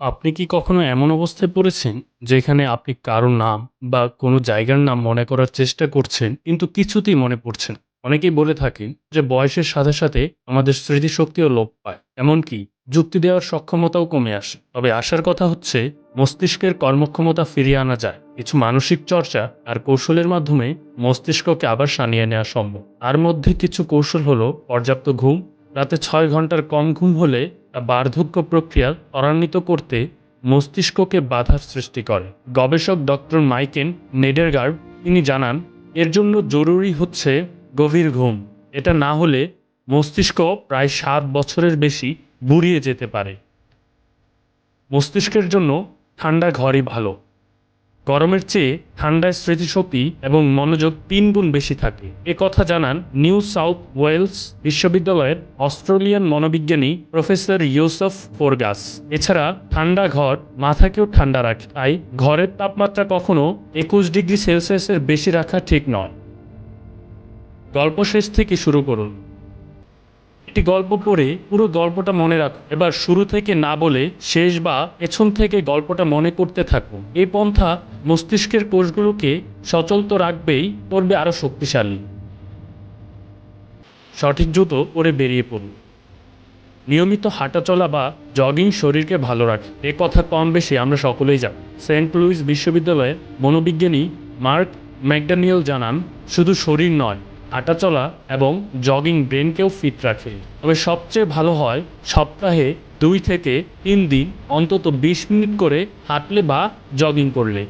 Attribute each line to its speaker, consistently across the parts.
Speaker 1: আপনি কি কখনো এমন অবস্থায় পড়েছেন যেখানে আপনি কারও নাম বা কোনো জায়গার নাম মনে করার চেষ্টা করছেন, কিন্তু কিছুতেই মনে পড়ছে না? অনেকেই বলে থাকেন যে বয়সের সাথে সাথে আমাদের স্মৃতিশক্তিও লোপ পায়, এমনকি যুক্তি দেওয়ার সক্ষমতাও কমে আসে। তবে আসার কথা হচ্ছে, মস্তিষ্কের কর্মক্ষমতা ফিরিয়ে আনা যায়। কিছু মানসিক চর্চা আর কৌশলের মাধ্যমে মস্তিষ্ককে আবার সানিয়ে নেওয়া সম্ভব। তার মধ্যে কিছু কৌশল হলো পর্যাপ্ত ঘুম রাতে ছয় ঘণ্টার কম ঘুম হলে তা বার্ধক্য প্রক্রিয়া ত্বরান্বিত করতে মস্তিষ্ককে বাধার সৃষ্টি করে। গবেষক ডক্টর মাইকেন নেডারগার্ড তিনি জানান, এর জন্য জরুরি হচ্ছে গভীর ঘুম। এটা না হলে মস্তিষ্ক প্রায় সাত বছরের বেশি বুড়িয়ে যেতে পারে। মস্তিষ্কের জন্য ঠান্ডা ঘরই ভালো। গরমের চেয়ে ঠান্ডায় স্মৃতিশক্তি এবং মনোযোগ তিন গুণ বেশি থাকে। এ কথা জানান নিউ সাউথ ওয়েলস বিশ্ববিদ্যালয়ের অস্ট্রেলিয়ান মনোবিজ্ঞানী প্রফেসর ইউসফ ফোরগাস। এছাড়া ঠান্ডা ঘর মাথাকেও ঠান্ডা রাখে। তাই ঘরের তাপমাত্রা কখনো একুশ ডিগ্রি সেলসিয়াসের বেশি রাখা ঠিক নয়। গল্প শেষ থেকে শুরু করুন। একটি গল্প পড়ে পুরো গল্পটা মনে রাখো। এবার শুরু থেকে না বলে শেষ বা পেছন থেকে গল্পটা মনে করতে থাকুন এই পন্থা মস্তিষ্কের কোষগুলোকে সচল তো রাখবেই, করবে আরও শক্তিশালী। সঠিক জুতো পরে বেরিয়ে পড়ুন নিয়মিত হাঁটাচলা বা জগিং শরীরকে ভালো রাখে। এ কথা কম বেশি আমরা সকলেই জানি। সেন্ট লুইস বিশ্ববিদ্যালয়ের মনোবিজ্ঞানী মার্ক ম্যাকডানিয়েল জানান, শুধু শরীর নয় হাঁটাচলা এবং জগিং ব্রেনকেও ফিট রাখে। তবে সবচেয়ে ভালো হয় সপ্তাহে দুই থেকে তিন দিন, অন্তত বিশ মিনিট করে হাঁটলে বা জগিং করলে।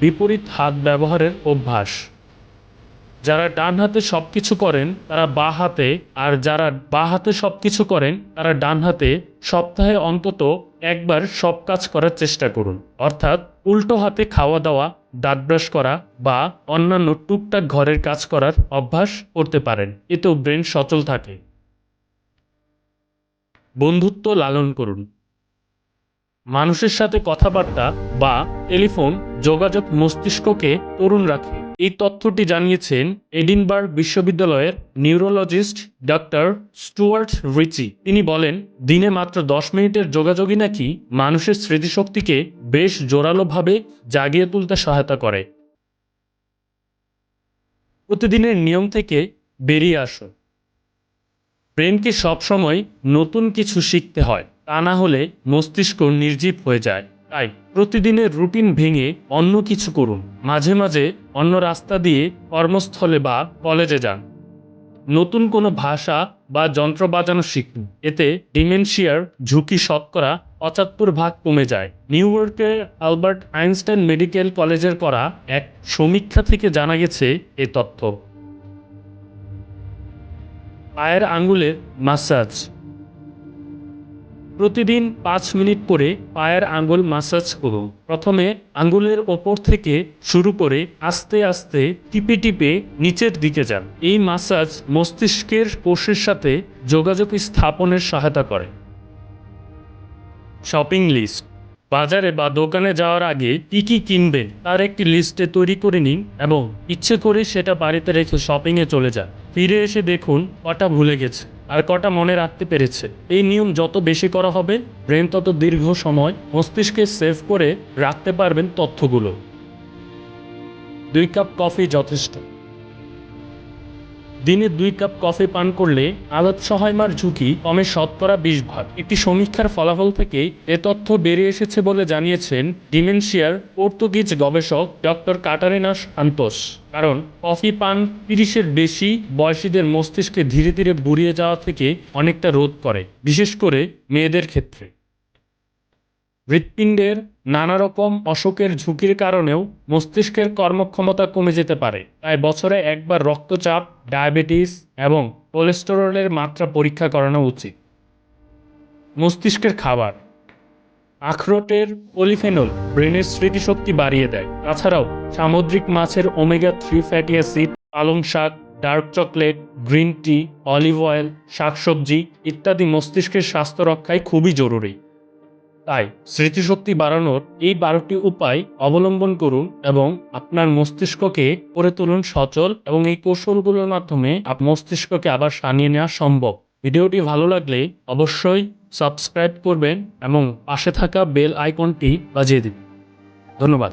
Speaker 1: বিপরীত হাত ব্যবহারের অভ্যাস। যারা ডান হাতে সব কিছু করেন, তারা বা হাতে, আর যারা বা হাতে সব কিছু করেন, তারা ডান হাতে সপ্তাহে অন্তত একবার সব কাজ করার চেষ্টা করুন। অর্থাৎ উল্টো হাতে খাওয়া দাওয়া, দাঁত ব্রাশ করা বা অন্যান্য টুকটাক ঘরের কাজ করার অভ্যাস করতে পারেন। এতেও ব্রেন সচল থাকে। বন্ধুত্ব লালন করুন। মানুষের সাথে কথাবার্তা বা টেলিফোন, যোগাযোগ মস্তিষ্ককে তরুণ রাখে। এই তথ্যটি জানিয়েছেন এডিনবার্গ বিশ্ববিদ্যালয়ের নিউরোলজিস্ট ডক্টর স্টুয়ার্ট রিচি। তিনি বলেন, দিনে মাত্র দশ মিনিটের যোগাযোগই নাকি মানুষের স্মৃতিশক্তিকে বেশ জোরালোভাবে জাগিয়ে তুলতে সহায়তা করে। প্রতিদিনের নিয়ম থেকে বেরিয়ে আসুন ব্রেনকে সবসময় নতুন কিছু শিখতে হয়, তা না হলে মস্তিষ্ক নির্জীব হয়ে যায়। তাই প্রতিদিনের রুটিন ভেঙে অন্য কিছু করুন। মাঝে মাঝে অন্য রাস্তা দিয়ে কর্মস্থলে বা কলেজে যান। নতুন কোনো ভাষা বা যন্ত্র বাজানো শিখুন। এতে ডিমেনশিয়ার ঝুঁকি শতকরা পঁচাত্তর ভাগ কমে যায়। নিউ ইয়র্কের আলবার্ট আইনস্টাইন মেডিকেল কলেজের করা এক সমীক্ষা থেকে জানা গেছে এ তথ্য। পায়ের আঙ্গুলের মাসাজ প্রতিদিন পাঁচ মিনিট করে পায়ের আঙ্গুল মাসাজ করুন। প্রথমে আঙ্গুলের ওপর থেকে শুরু করে আস্তে আস্তে টিপে টিপে নিচের দিকে যান। এই মাসাজ মস্তিষ্কের কোষের সাথে যোগাযোগ স্থাপনের সহায়তা করে। Shopping list. বাজারে বা দোকানে যাওয়ার আগে কী কী কিনবেন তার একটি লিস্টে তৈরি করে নিন এবং ইচ্ছে করে সেটা বাড়িতে রেখে শপিংয়ে চলে যান। ফিরে এসে দেখুন কটা ভুলে গেছে। আর কটা মনে রাখতে পেরেছে। এই নিয়ম যত বেশি করা হবে, ব্রেন তত দীর্ঘ সময় মস্তিষ্কে সেভ করে রাখতে পারবেন তথ্যগুলো। দুই কাপ কফি যথেষ্ট। দিনে দুই কাপ কফি পান করলে আলৎসহায়মার ঝুঁকি কমে শতকরা বিশ ভাগ। একটি সমীক্ষার ফলাফল থেকে এ তথ্য বেরিয়ে এসেছে বলে জানিয়েছেন ডিমেনশিয়ার পর্তুগিজ গবেষক ডক্টর কাটারিনাস আন্তোস। কারণ কফি পান তিরিশের বেশি বয়সীদের মস্তিষ্কে ধীরে ধীরে বুড়িয়ে যাওয়া থেকে অনেকটা রোধ করে, বিশেষ করে মেয়েদের ক্ষেত্রে। হৃৎপিণ্ডের নানা রকম অসুখের ঝুঁকির কারণেও মস্তিষ্কের কর্মক্ষমতা কমে যেতে পারে। তাই বছরে একবার রক্তচাপ, ডায়াবেটিস এবং কোলেস্টেরলের মাত্রা পরীক্ষা করানো উচিত। মস্তিষ্কের খাবার আখরোটের পলিফেনল ব্রেনের স্মৃতিশক্তি বাড়িয়ে দেয়। তাছাড়াও, সামুদ্রিক মাছের ওমেগা থ্রি ফ্যাটি অ্যাসিড, পালং শাক, dark chocolate, green tea, olive oil, শাকসবজি ইত্যাদি মস্তিষ্কের স্বাস্থ্য রক্ষায় খুবই জরুরি। তাই, স্মৃতিশক্তি বাড়ানোর এই বারোটি উপায় অবলম্বন করুন এবং আপনার মস্তিষ্ককে করে তুলুন সচল এবং এই কৌশলগুলোর মাধ্যমে মস্তিষ্ককে আবার সানিয়ে নেওয়া সম্ভব। ভিডিওটি ভালো লাগলে অবশ্যই সাবস্ক্রাইব করবেন এবং পাশে থাকা বেল আইকনটি বাজিয়ে দিন। ধন্যবাদ।